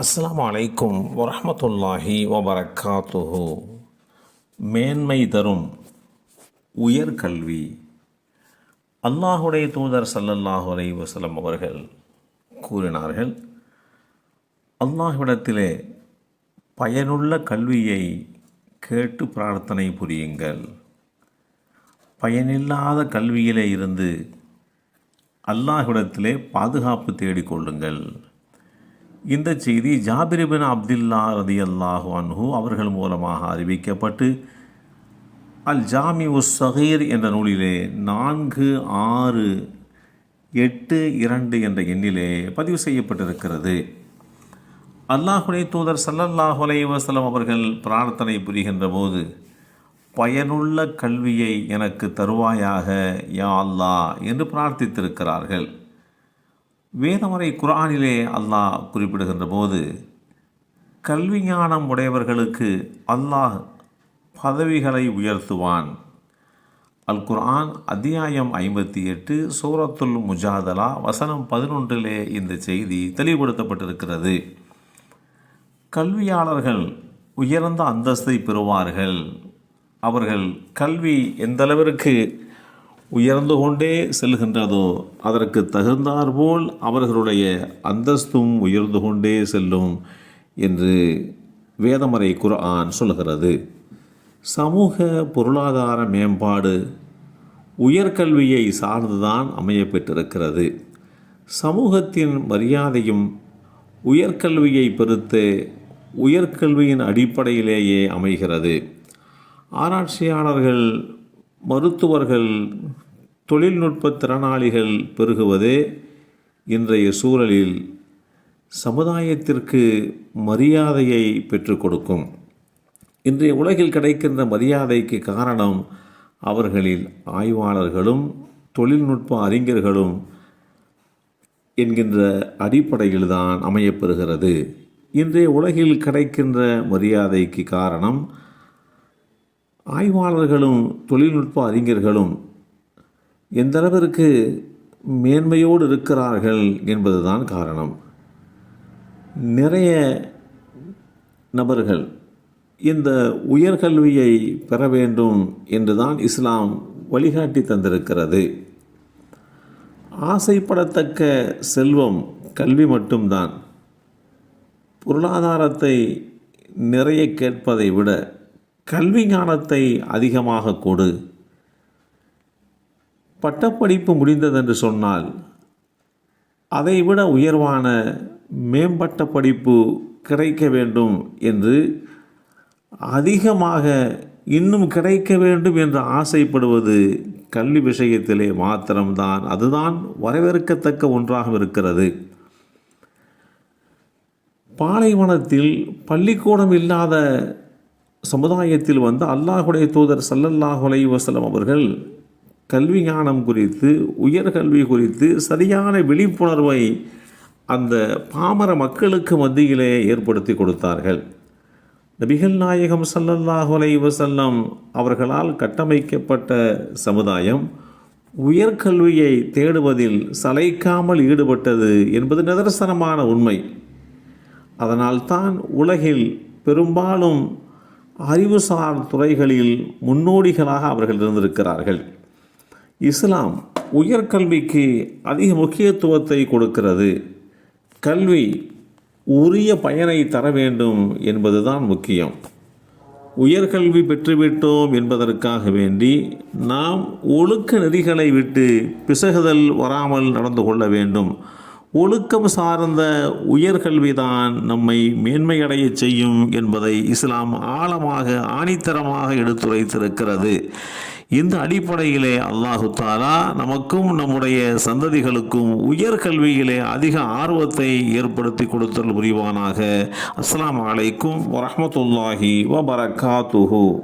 அஸ்லாம் அலைக்கும் வரமத்துல்லாஹி வபரக்காத்துஹு மேன்மை தரும் உயர்கல்வி அல்லாஹுடைய தூதர் சல்லல்லாஹு அலை வசலம் அவர்கள் கூறினார்கள் அல்லாஹ்விடத்திலே பயனுள்ள கல்வியை கேட்டு பிரார்த்தனை புரியுங்கள். பயனில்லாத கல்வியிலே இருந்து அல்லாஹ்விடத்திலே பாதுகாப்பு தேடிக்கொள்ளுங்கள் இந்த செய்தி ஜாபிரிபின் அப்துல்லா ரதி அல்லாஹு அன்ஹு அவர்கள் மூலமாக அறிவிக்கப்பட்டு அல் ஜாமி உஸ் சகீர் என்ற நூலிலே நான்கு ஆறு எட்டு இரண்டு என்ற எண்ணிலே பதிவு செய்யப்பட்டிருக்கிறது. அல்லாஹுடைய தூதர் சல்லல்லாஹு அலைஹி அவர்கள் பிரார்த்தனை புரிகின்ற போது பயனுள்ள கல்வியை எனக்கு தருவாயாக யா அல்லாஹ் என்று பிரார்த்தித்திருக்கிறார்கள். வேதமறை குரானிலே அல்லாஹ் குறிப்பிடுகின்ற போது கல்வி ஞானம் உடையவர்களுக்கு அல்லாஹ் பதவிகளை உயர்த்துவான். அல் குர்ஆன் அத்தியாயம் ஐம்பத்தி எட்டு சூரத்துல் முஜாதலா வசனம் பதினொன்றிலே இந்த செய்தி தெளிவுபடுத்தப்பட்டிருக்கிறது. கல்வியாளர்கள் உயர்ந்த அந்தஸ்தை பெறுவார்கள். அவர்கள் கல்வி எந்தளவிற்கு உயர்ந்து கொண்டே செல்கின்றதோ அதற்கு தகுந்தாற்போல் அவர்களுடைய அந்தஸ்தும் உயர்ந்து கொண்டே செல்லும் என்று வேதமறை குரான் சொல்கிறது சமூக பொருளாதார மேம்பாடு உயர்கல்வியை சார்ந்துதான் அமையப்பெற்றிருக்கிறது. சமூகத்தின் மரியாதையும் உயர்கல்வியை பொறுத்து உயர்கல்வியின் அடிப்படையிலேயே அமைகிறது. ஆராய்ச்சியாளர்கள் மருத்துவர்கள் தொழில்நுட்ப திறனாளிகள் பெருகுவதே இன்றைய சூழலில் சமுதாயத்திற்கு மரியாதையை பெற்றுக் கொடுக்கும். இன்றைய உலகில் கிடைக்கின்ற மரியாதைக்கு காரணம் அவர்களில் ஆய்வாளர்களும் தொழில்நுட்ப அறிஞர்களும் என்கின்ற அடிப்படையில்தான் அமையப்பெறுகிறது இன்றைய உலகில் கிடைக்கின்ற மரியாதைக்கு காரணம் ஆய்வாளர்களும் தொழில்நுட்ப அறிஞர்களும் எந்த அளவிற்கு மேன்மையோடு இருக்கிறார்கள் என்பதுதான் காரணம். நிறைய நபர்கள் இந்த உயர்கல்வியை பெற வேண்டும் என்றுதான் இஸ்லாம் வழிகாட்டி தந்திருக்கிறது. ஆசைப்படத்தக்க செல்வம் கல்வி மட்டும்தான். பொருளாதாரத்தை நிறைய கேட்பதை விட கல்வி ஞானத்தை அதிகமாக கொடு. பட்டப்படிப்பு முடிந்ததென்று சொன்னால் அதைவிட உயர்வான மேம்பட்ட படிப்பு கிடைக்க வேண்டும் என்று அதிகமாக இன்னும் கிடைக்க வேண்டும் என்று ஆசைப்படுவது கல்வி விஷயத்திலே மாத்திரம்தான். அதுதான் வரவேற்கத்தக்க ஒன்றாக இருக்கிறது. பாலைவனத்தில் பள்ளிக்கூடம் இல்லாத சமுதாயத்தில் வந்து அல்லாஹுடைய தூதர் சல்லல்லாஹுலை வசலம் அவர்கள் கல்வி ஞானம் குறித்து உயர்கல்வி குறித்து சரியான விழிப்புணர்வை அந்த பாமர மக்களுக்கு மத்தியிலே ஏற்படுத்தி கொடுத்தார்கள். நபிகள் நாயகம் சல்லல்லாஹுலை வசல்லம் அவர்களால் கட்டமைக்கப்பட்ட சமுதாயம் உயர்கல்வியை தேடுவதில் சளைக்காமல் ஈடுபட்டது என்பது நிதர்சனமான உண்மை. அதனால்தான் உலகில் பெரும்பாலும் அறிவுசார் துறைகளில் முன்னோடிகளாக அவர்கள் இருந்திருக்கிறார்கள். இஸ்லாம் உயர்கல்விக்கு அதிக முக்கியத்துவத்தை கொடுக்கிறது. கல்வி உரிய பயனை தர வேண்டும் என்பதுதான் முக்கியம். உயர்கல்வி பெற்றுவிட்டோம் என்பதற்காக வேண்டி நாம் ஒழுக்க நெறிகளை விட்டு பிசகுதல் வராமல் நடந்து கொள்ள வேண்டும். ஒழுக்கம் சார்ந்த உயர்கல்விதான் நம்மை மேன்மையடைய செய்யும் என்பதை இஸ்லாம் ஆழமாக ஆணித்தரமாக எடுத்துரைத்திருக்கிறது. இந்த அடிப்படையிலே அல்லாஹு தாலா நமக்கும் நம்முடைய சந்ததிகளுக்கும் உயர்கல்வியிலே அதிக ஆர்வத்தை ஏற்படுத்தி கொடுத்தல் புரிவானாக. அஸ்லாம் வலைக்கும் வரமத்துல்லாஹி வபரகாத்துஹூ.